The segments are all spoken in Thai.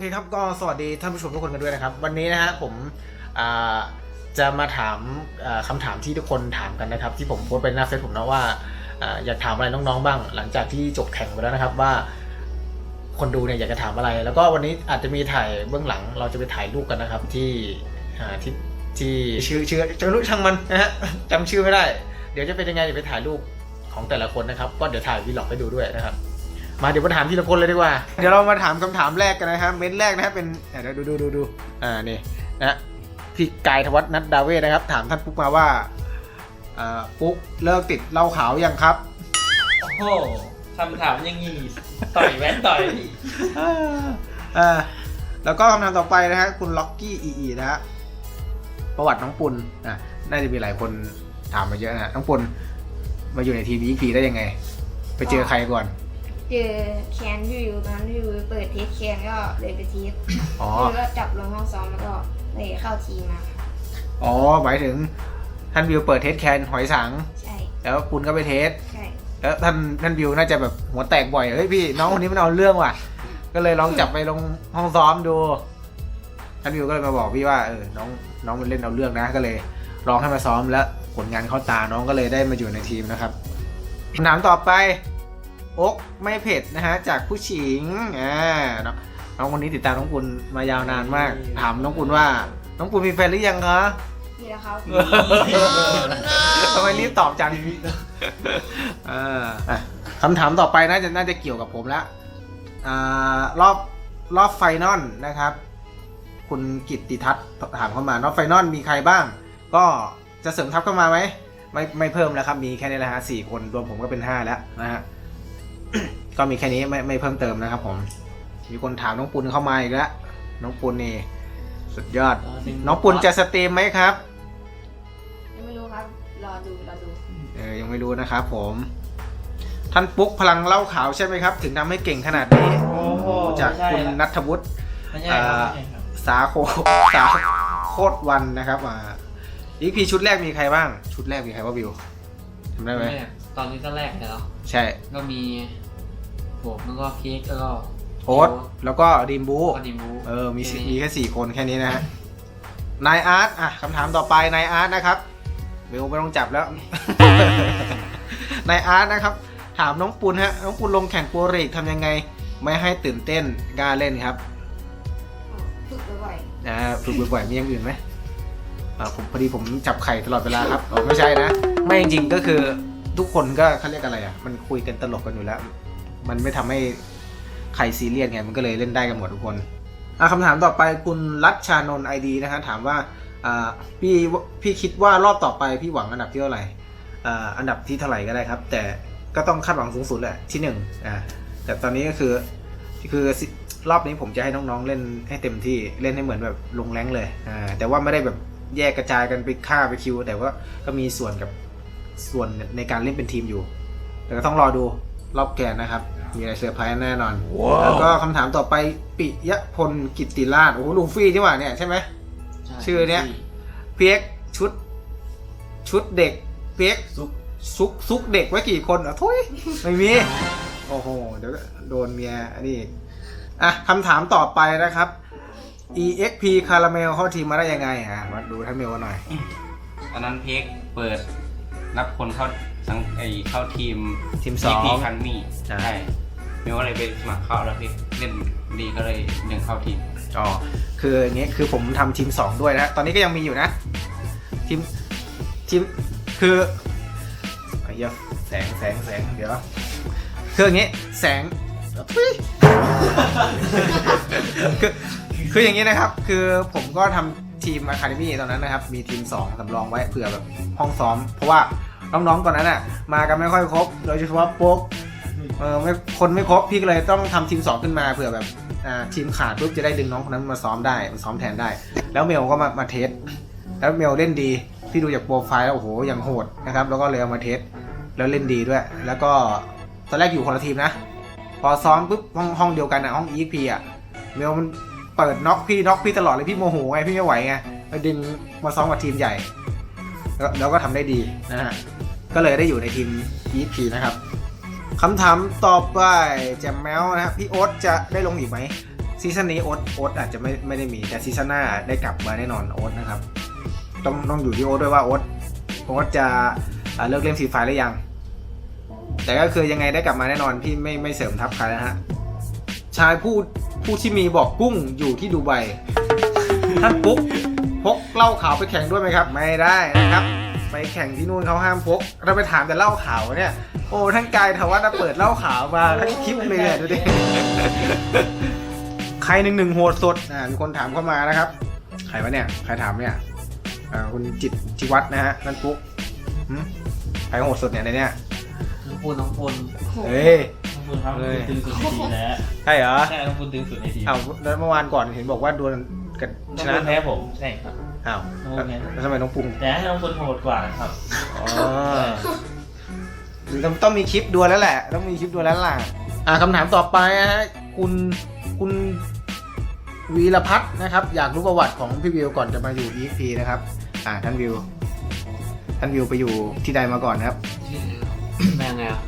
เคครับก็สวัสดีท่านผู้ชมทุกคนกันด้วยนะครับ วันนี้นะฮะผมจะมาถามอ่าคำถามที่ทุกคนถามกันนะครับ ที่ผมโพสไปหน้าเฟซผมนะว่าออยากถามอะไรน้องๆบ้าง หลังจากที่จบแข่งไปแล้วนะครับว่า คนดูเนี่ยอยากจะถามอะไร แล้วก็วันนี้อาจจะมีถ่ายเบื้องหลัง เราจะไปถ่ายรูปกันนะครับที่ที่ที่ชื่อชื่อจะรู้ช่างมันนะฮะจำชื่อไม่ได้ เดี๋ยวจะเป็นยังไงเดี๋ยวไปถ่ายรูปของแต่ละคนนะครับ ก็เดี๋ยวถ่ายวีล็อกให้ดูด้วยนะครับ มาเดี๋ยวมาถามทีละคนเลยดีกว่า เดี๋ยวเรามาถามคำถามแรกกันนะครับ เม้นแรกนะครับเป็นเดี๋ยวดูดูดูดูอ่านี่นะพี่กายธวัฒน์นัทดาเวศนะครับ ถามท่านปุ๊กมาว่าอ่าปุ๊กเลิกติดเหล้าขาวยังครับ โอ้โหคำถามอยังงี้ต่อยแว้นต่อย อ่าอ่าแล้วก็คำถามต่อไปนะฮะคุณล็อกกี้อีอีนะฮะประวัติน้องปุณอะน่าจะมีหลายคนถามมาเยอะนะน้องปุณมาอยู่ในทีวีพีได้ยังไง ไปเจอใครก่อน เจอแคนที่อยู่ตอนนั้นที่อยู่เปิดเทสแคนก็เลยไปเทสอ๋อแล้วก็จับลงห้องซ้อมแล้วก็เลยเข้าทีมมาครับอ๋อ หมายถึงท่านวิวเปิดเทสแคนหอยสัง ใช่แล้วปุณก็ไปเทส ใช่แล้วท่านท่านวิวน่าจะแบบหัวแตกบ่อย เฮ้ยพี่น้องคนนี้มันเอาเรื่องว่ะ ก็เลยลองจับไปลงห้องซ้อมดู ท่านวิวก็เลยมาบอกพี่ว่าเออน้องน้องมันเล่นเอาเรื่องนะ ก็เลยลองให้มาซ้อมแล้วผลงานเข้าตาน้องก็เลยได้มาอยู่ในทีมนะครับคำถามต่อไป อกไม่เผ็ดนะฮะจากผู้ชิงอ่าน้องน้องคนนี้ติดตามน้องปุณมายาวนานมาก ถามน้องปุณว่า น้องปุณมีแฟนหรือยังคะนี่แหละครับทำไมรีบตอบจังอ่าอะคำถามต่อไปน่าจะน่าจะเกี่ยวกับผมแล้วอ่ารอบรอบไฟนอลนะครับ คุณกิตติทัศน์ถามเข้ามารอบไฟนอลมีใครบ้าง ก็จะเสริมทัพเข้ามาไหมไม่ไม่เพิ่มแล้วครับ มีแค่นี้แหละฮะสี่คนรวมผมก็เป็นห้าแล้วนะฮะ ก็มีแค่นี้ไม่ไม่เพิ่มเติมนะครับผม มีคนถามน้องปุณเข้ามาอีกแล้วน้องปุณนี่สุดยอด น้องปุณจะสตรีมไหมครับ ยังไม่รู้ครับ รอดู รอดู เออ ยังไม่รู้นะครับผม ท่านปุ๊กพลังเหล่าขาวใช่ไหมครับ ถึงทำให้เก่งขนาดนี้ โอ้โหจากไม่ใช่คุณละนัทวุฒิไม่ใช่ครับไม่ใช่ครับสาโคสาโคตรวันนะครับอ่าอีพีชุดแรกมีใครบ้าง ชุดแรกมีใครว่าวิวทำได้ไหมแรกตอนนี้ก็แรกแล้วใช่ ก็มี ผมแล้วก็เค้กแล้วก็โอ๊ตแล้วก็ดีมบูก็ดิมูเออมีสิมีแค่สี่คนแค่นี้นะฮะนายอาร์ตอะคำถามต่อไปนายอาร์ตนะครับวิวไม่ต้องจับแล้ว นายอาร์ตนะครับ ถามน้องปุณฮะน้องปุณลงแข่งโปรลีกทำยังไง ไม่ให้ตื่นเต้นกล้าเล่นครับฝึกบ่อยอ่าฝึกบ่อยๆมีอย่างอื่นไหมอ่าผมพอดีผมจับไข่ตลอดเวลาครับอ๋อไม่ใช่นะ ไม่จริงๆก็คือทุกคนก็เขาเรียกอะไรอะ มันคุยกันตลกกันอยู่แล้ว มันไม่ทำให้ใครซีเรียสไงมันก็เลยเล่นได้กันหมดทุกคนคำถามต่อไปคุณรัชชานนท์ไอดีนะฮะถามว่าพี่พี่คิดว่ารอบต่อไปพี่หวังอันดับที่เท่าไหร่อันดับที่เท่าไหร่ก็ได้ครับ แต่ก็ต้องคาดหวังสูงสุดแหละที่หนึ่งอ่าแต่ตอนนี้ก็คือคือรอบนี้ผมจะให้น้องๆเล่นให้เต็มที่เล่นให้เหมือนแบบลงแรงเลยอ่าแต่ว่าไม่ได้แบบแยกกระจายกันไปฆ่าไปคิว แต่ว่าก็มีส่วนกับส่วนในการเล่นเป็นทีมอยู่ แต่ก็ต้องรอดูรอบแกนนะครับ มีอะไรเซอร์ไพรส์แน่นอนแล้วก็คำถามต่อไปปิยพลกิตติราชโอ้โหลูฟี่ที่ว่าเนี่ยใช่ไหม ใชื่อเนี้ยเปียกชุด ชุดเด็กเปียกซุกซุกซุกเด็กไว้กี่คนอะทุยไม่มี โอ้โห เดี๋ยวก็โดนเมียอันนี้อีกอะคำถามต่อไปนะครับ EXP คาราเมลเข้าทีมมาได้ยังไงอะมาดูท่านเมลกันหน่อย ตอนนั้นเพกเปิดรับคนเข้าสังไอเข้าทีม ทีมสองพีคันมี่ใช่ ใช่ไม่ว่าอะไรไปสมัครเข้าแล้วเพกเล่นดีก็เลยดึงเข้าทีมอ๋อคืออย่างเงี้ยคือผมทำทีม2ด้วยนะตอนนี้ก็ยังมีอยู่นะทีมทีมคือเหี้ยแสงแสงแสงเดี๋ยวคืออย่างเงี้ยแสงทุยคือคืออย่างนี้นะครับ คือผมก็ทำทีมอะคาเดมี่ตอนนั้นนะครับ มีทีม2สำรองไว้เผื่อแบบห้องซ้อม เพราะว่าน้องๆตอนนั้นอะมากันไม่ค่อยครบโดยเฉพาะโป๊ก เออไม่คนไม่ครบพี่ก็เลยต้องทำทีม2ขึ้นมาเผื่อแบบอ่าทีมขาดปุ๊บจะได้ดึงน้องคนนั้นมาซ้อมได้มาซ้อมแทนได้ แล้วเมลก็มามาเทสแล้วเมลเล่นดีพี่ดูจากโปรไฟล์แล้วโอ้โหยังโหดนะครับแล้วก็เลยเอามาเทสแล้วเล่นดีด้วย แล้วก็ตอนแรกอยู่คนละทีมนะ พอซ้อมปุ๊บห้องห้องเดียวกันอะห้อง EXP อะเมลมันเปิดน็อกพี่น็อกพี่ตลอดเลยพี่โมโหไงพี่ไม่ไหวไงเลยดึงมาซ้อมกับทีมใหญ่ แล้วแล้วก็ทำได้ดีนะฮะก็เลยได้อยู่ในทีม EXP นะครับ คำถามต่อไปแจมแมวนะครับพี่โอ๊ตจะได้ลงอีกไหมซีซั่นนี้โอ๊ตโอ๊ตอาจจะไม่ไม่ได้มีแต่ซีซั่นหน้าได้กลับมาแน่นอนโอ๊ตนะครับ ต้องต้องอยู่ที่โอ๊ตด้วยว่าโอ๊ตโอ๊ตจะเลิกเล่นฟรีไฟหรือยัง แต่ก็คือยังไงได้กลับมาแน่นอนพี่ไม่ไม่เสริมทับใครนะฮะชายผู้ผู้ที่มีบอกกุ้งอยู่ที่ดูไบท่านปุ๊กพกเหล้าขาวไปแข่งด้วยไหมครับ ไม่ได้นะครับ แข่งที่นู่นเขาห้ามพกเราไปถามแต่เหล้าขาวเนี่ย โอ้ท่านกายทว่าจะเปิดเหล้าขาวมาทั้งคลิปเลยอะดูดิใครหนึ่งหนึ่งโหดสดอ่ามีคนถามเข้ามานะครับ ใครวะเนี่ยใครถามเนี่ยอ่าคุณจิตจิวัฒน์นะฮะนั่นปุ๊กหึใครโหดสุดเนี่ยในเนี่ยน้องปูนน้องปูนเฮ้ย น้องคุณครับเฮ้ยตึงสุดในทีมแล้วใช่เหรอใช่น้องคุณตึงสุดในทีมอ้าวแล้วเมื่อวานก่อนเห็นบอกว่าดวลกันน้ชองนะคุณแพ้ผมใช่ครับ อ้าวโอ้โหเนี่ยแล้วทำไมน้องปุงแต่ให้น้องคุณโหดกว่าครับ อ๋อหรือต้องต้องมีคลิปดวลแล้วแหละ ต้องมีคลิปดวลแล้วล่ะอ่าคำถามต่อไปนะฮะคุณคุณวีรพัฒน์นะครับ อยากรู้ประวัติของพี่วิวก่อนจะมาอยู่ EXP นะครับ อ่าท่านวิว ท่านวิวไปอยู่ที่ใดมาก่อนครับชื่อแม่ไงอะ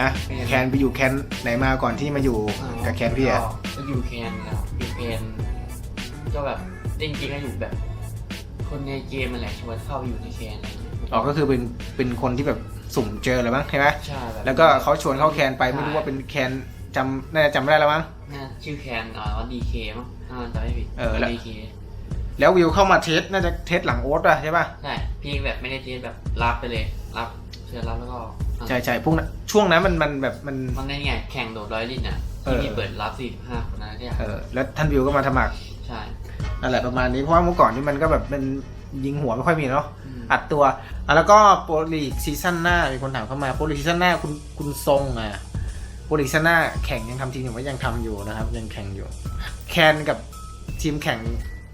อะแคนไปอยู่แคนไหนมาก่อนที่มาอยู่กับแคนพี่อะก็อยู่แคนแล้วอยู่แคนก็แบบจริงๆก็อยู่แบบ คนในเกมมันแหละชวนเข้าไปอยู่ในแคนอะไรอย่างเงี้ยอ๋อก็คือเป็นเป็นคนที่แบบสุ่มเจอเลยมั้งใช่ไหมใช่แบบ แล้วก็เขาชวนเข้าแคนไปไม่รู้ว่าเป็นแคนจำน่าจะจำไม่ได้แล้วมั้ง น่าชื่อแคนอ่าว่าดีเคมั้งถ้ามันจำไม่ผิดเออแล้ว ดีเคแล้ววิวเข้ามาเทสน่าจะเทสหลังโอ๊ตอะใช่ป่ะใช่พี่แบบไม่ได้เทสแบบรับไปเลย รับเชิญรับแล้วก็อะใช่ใช่พวกนั้นช่วงนั้นมันมันแบบมัน มันได้ไงแข่งโดดร้อยลิตรน่ะเอที่อพี่เปิดรับ45คนนั้นเนี่ยเออแล้วท่านวิวก็มาสมัคร ใช่ นั่นแหละประมาณนี้เพราะว่าเมื่อก่อนนี่มันก็แบบเป็นยิงหัวไม่ค่อยมีเนาะอืมอัดตัวอะแล้วก็โปรลีกซีซั่นหน้ามีคนถามเข้ามาโปรลีกซีซั่นหน้าคุณคุณทรงอะโปรลีกซีซั่นหน้าแข่งยังทำทีมอยู่ว่ายังทำอยู่นะครับ ยังแข่งอยู่ แคนกับทีมแข่ง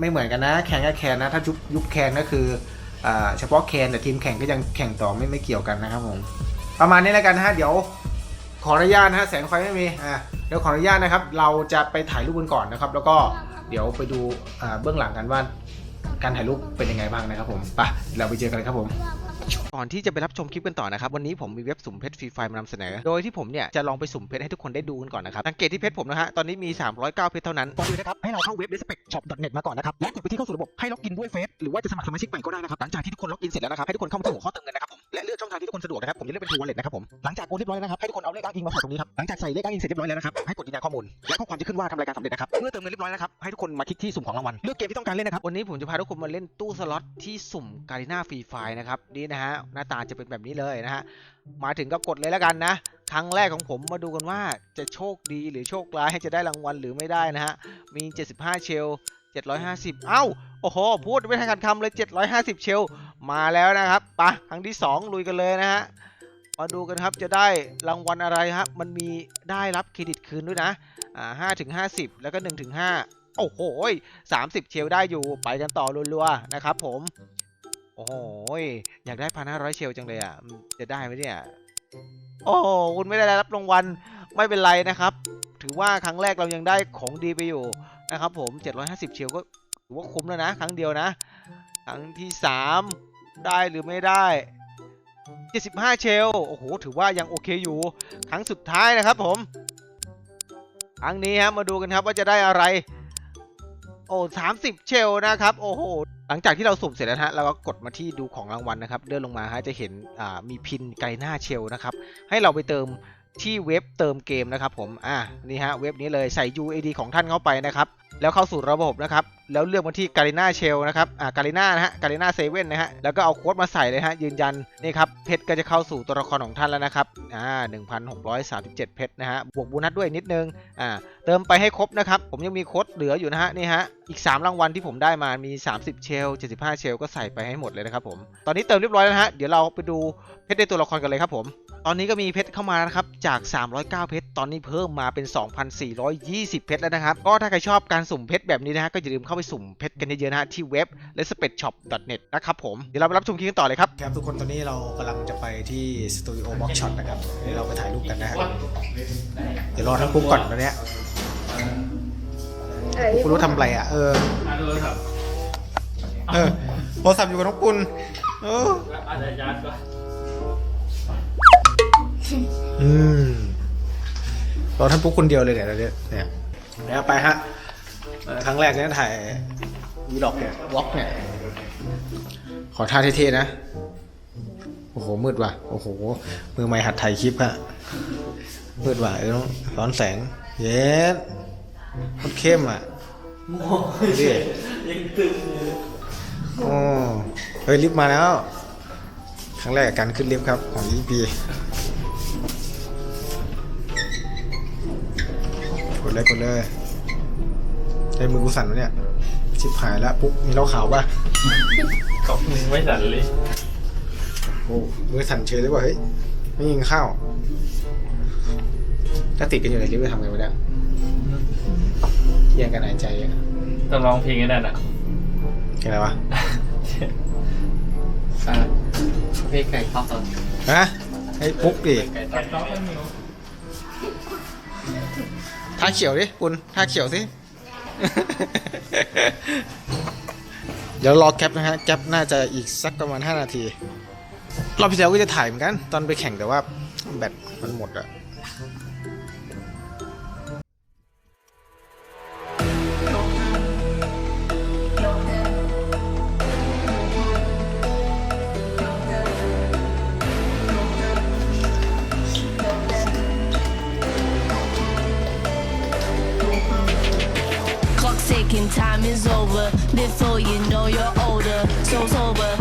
ไม่เหมือนกันนะ แข่งกับแคนนะ ถ้ายุบยุบแคนก็คืออ่าเฉพาะแคนแต่ทีมแข่งก็ยังแข่งต่อไม่ไม่เกี่ยวกันนะครับผมประมาณนี้แล้วกันนะฮะเดี๋ยวขออนุญาตนะฮะแสงไฟไม่มีอะเดี๋ยวขออนุญาตนะครับ เราจะไปถ่ายรูปกันก่อนนะครับ แล้วก็ เดี๋ยวไปดูเบื้องหลังกันว่าการถ่ายรูปเป็นยังไงบ้างนะครับผมไปเราไปเจอกันเลยครับผม ก่อนที่จะไปรับชมคลิปกันต่อนะครับ วันนี้ผมมีเว็บสุ่มเพชรฟรีไฟมานำเสนอ โดยที่ผมเนี่ยจะลองไปสุ่มเพชรให้ทุกคนได้ดูกันก่อนนะครับ สังเกตที่เพชรผมนะฮะ ตอนนี้มี 309 เพชรเท่านั้นก่อนอื่นนะครับให้เราเข้าเว็บ respectshop.net มาก่อนนะครับ และกดไปที่เข้าสู่ระบบให้ล็อกอินด้วยเฟซหรือว่าจะสมัครสมาชิกใหม่ก็ได้นะครับ หลังจากที่ทุกคนล็อกอินเสร็จแล้วนะครับให้ทุกคนเข้ามาที่หัวข้อเติมเงินนะครับผมและเลือกช่องทางที่ทุกคนสะดวกนะครับผมจะเลือกเป็น True Wallet นะครับผมหลังจากโอนเรียบร้อยแล้วนะครับให้ทุกคนเอาเลขอ้างอิงมาใส่ตรงนี้ครับหลังจากใส่เลขอ้างอิงเสร็จเรียบร้อยแล้วนะครับให้กดยืนยันข้อมูลและข้อความจะขึ้นว่าทำรายการสำเร็จนะครับเมื่อเติมเงินเรียบร้อยแล้วครับให้ทุกคนมาคลิกที่สุ่มของรางวัลเลือกเกมที่ต้องการเล่นนะครับวันนี้ผมจะพาทุกคนมาเล่นตู้สล็อตที่สุ่มการีนาฟรีไฟนะครับนี่นะฮะหน้าตาจะเป็นแบบนี้เลยนะฮะ มาถึงก็กดเลยแล้วกันนะ ครั้งแรกของผมมาดูกันว่าจะโชคดีหรือโชคร้ายให้จะได้รางวัลหรือไม่ได้นะฮะ มี 75 เชล 750 เอ้า โอ้โห พูดไม่ทันการคำเลย 750 เชล มาแล้วนะครับไปะครั้งที่ 2 ลุยกันเลยนะฮะ มาดูกันครับจะได้รางวัลอะไรครับ มันมีได้รับเครดิตคืนด้วยนะ อ่า5ถึง50แล้วก็1ถึง5โอ้โห30เชลได้อยู่ ไปกันต่อรัวๆนะครับผม โอ้โหอยากได้พันห้าร้อยเชลจังเลยอะ จะได้ไหมเนี่ย โอ้คุณไม่ได้รับรางวัลไม่เป็นไรนะครับ ถือว่าครั้งแรกเรายังได้ของดีไปอยู่นะครับ ผม 750 เชลก็ถือว่าคุ้มแล้วนะ ครั้งเดียวนะ ครั้งที่ 3 ได้หรือไม่ได้ 75 เชล โอ้โห ถือว่ายังโอเคอยู่ ครั้งสุดท้ายนะครับผม ครั้งนี้ครับมาดูกันครับว่าจะได้อะไร โอ้สามสิบเชลนะครับ โอ้โห หลังจากที่เราสุ่มเสร็จแล้วฮะเราก็กดมาที่ดูของรางวัลนะครับ เลื่อนลงมาฮะจะเห็นอ่ามีพินไกลหน้าเชลนะครับ ให้เราไปเติมที่เว็บเติมเกมนะครับผม อ่านี่ฮะเว็บนี้เลยใส่ UID ของท่านเข้าไปนะครับ แล้วเข้าสู่ระบบนะครับ แล้วเลือกมาที่การีน่าเชลนะครับอ่าการีน่านะฮะการีน่าเซเว่นนะฮะแล้วก็เอาโค้ดมาใส่เลยฮะยืนยันนี่ครับเพชรก็จะเข้าสู่ตัวละครของท่านแล้วนะครับอ่า1,637 เพชรนะฮะบวกโบูนัสด้วยนิดนึงอ่าเติมไปให้ครบนะครับผมยังมีโค้ดเหลืออยู่นะฮะนี่ฮะอีก 3 รางวัลที่ผมได้มามี 30 เชล 75 เชล ก็ใส่ไปให้หมดเลยนะครับผม ตอนนี้เติมเรียบร้อยแล้วฮะ เดี๋ยวเราไปดูเพชรในตัวละครกันเลยครับผม ตอนนี้ก็มีเพชรเข้ามานะครับ จาก 309 เพชร ตอนนี้เพิ่มมาเป็น 2,420 เพชรแล้วนะครับ ก็ถ้าใครชอบการสุ่มเพชรแบบนี้นะฮะ ก็อย่าลืมเข้าไปสุ่มเพชรกันเยอะๆนะฮะที่เว็บ respectshop.net นะครับผม เดี๋ยวเราไปรับชมคลิปกันต่อเลยครับ ครับทุกคนตอนนี้เรากำลังจะไปที่สตูดิโอบ็อกช็อตนะครับเดี๋ยวเราไปถ่ายรูปกันนะฮะเดี๋ยวรอทั้งปุ๊บก่อนตอนเนี้ยคุณรู้ทำอะไรอะ เออมาดูครับเออโทรศัพท์อยู่กับน้องปุณเอออาจจะยัดก็อืมรอท่านปุ๊กคนเดียวเลยเนี่ยเราเนี่ยเนี่ยแล้วไปฮะ ครั้งแรกเนี่ยถ่ายวีล็อกเนี่ยวอล์กเนี่ย ขอท่าเท่ๆนะ โอ้โห มืดว่ะ โอ้โห มือไม้หัดถ่ายคลิปอะมืดว่ะเออต้องร้อนแสง เย็ดมันเข้มอะดูดิยังตึงเลยโอ้เฮ้ยลิฟต์มาแล้ว ครั้งแรกกับการขึ้นลิฟต์ครับ ของ EP กดเลยกดเลย ใช้มือกูสั่นวะเนี่ยชิบหายแล้วปุ๊บมีเหล้าขาวป่ะกอบมือไม่สั่นเลยโอ้มือสั่นเฉยเลยว่ะเฮ้ยไม่ยิงข้าวถ้าติดกันอยู่ในลิฟต์จะทำไงวะเนี่ยแย่งกันหายใจอะต้องร้องเพลงให้ได้น่ะเห็นอะไรวะอ่าเพลงไก่ท็อปตอนฮะให้ปุ๊กดิไก่ท็ไก่อปต้องเป็นมิวท่าเขียวดิปุนท่าเขียวสิ เดี๋ยวรอแคปนะฮะ แคปน่าจะอีกสักประมาณ 5 นาที รอบที่แล้วก็จะถ่ายเหมือนกัน ตอนไปแข่งแต่ว่าแบตมันหมดอะ ticking, time is over. Before you know you're older. So sober,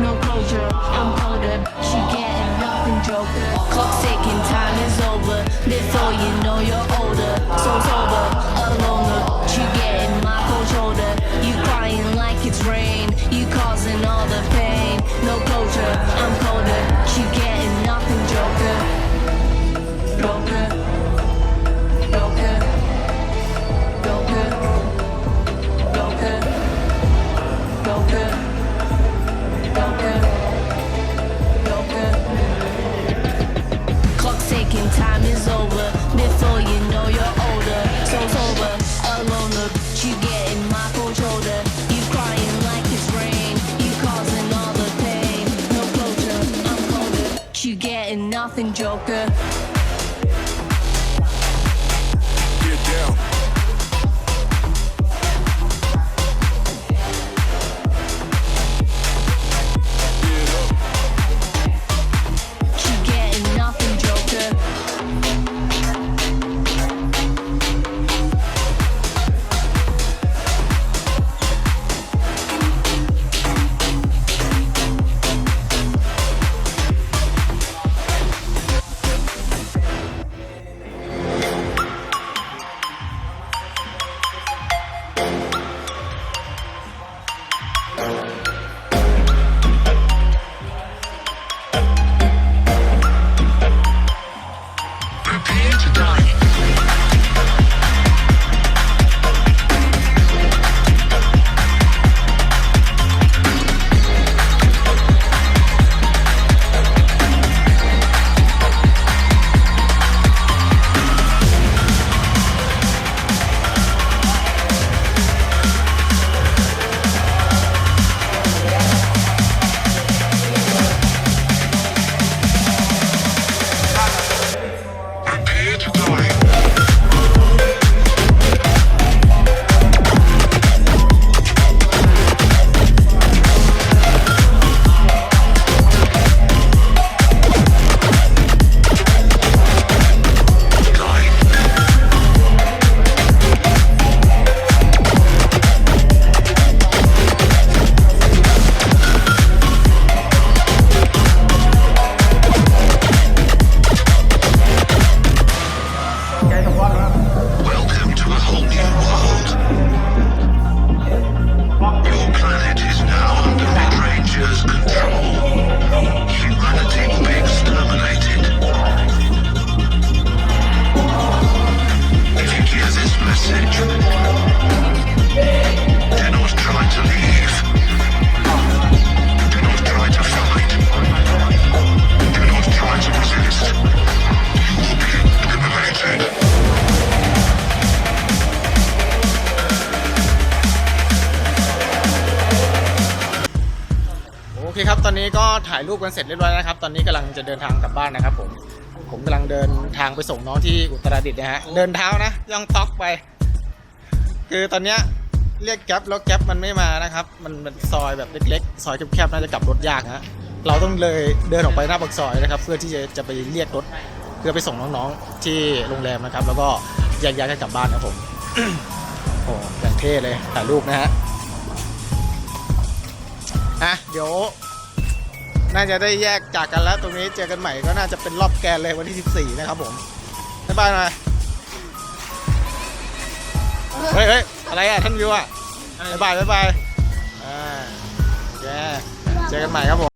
No closure, I'm colder. She getting nothing, Joker. Clock ticking, time is over. Before you know you're older. So sober, alone. She getting my cold shoulder. You crying like it's rain. You causing all the pain. No closure, I'm colder. นี้ก็ถ่ายรูปกันเสร็จเรียบร้อยนะครับ ตอนนี้กำลังจะเดินทางกลับบ้านนะครับ ผม ผมกำลังเดินทางไปส่งน้องที่อุตรดิตถ์นะฮะ เดินเท้านะย่องต๊อกไป คือตอนเนี้ยเรียกแก๊ปแล้วแก๊ปมันไม่มานะครับ มันเป็นซอยแบบเล็กๆ ซอยแคบๆ น่าจะกลับรถยากฮะ เราต้องเลยเดินออกไปหน้าปากซอยนะครับ เพื่อที่จะจะไปเรียกรถเพื่อไปส่งน้องๆ ที่โรงแรมนะครับ แล้วก็แยกย้ายกันกลับบ้านครับผม โอ้อย่างเท่เลยถ่ายรูปนะฮะ อะ เดี๋ยว น่าจะได้แยกจากกันแล้วตรงนี้เจอกันใหม่ก็น่าจะเป็นรอบแกนเลยวันที่ 14 นะครับผมบ๊ายบายหน่อยเฮ้ยเฮ้ยอะไรอะท่านวิวอะบ๊ายบายบ๊ายบายอ่าโอเคเจอกันใหม่ครับผม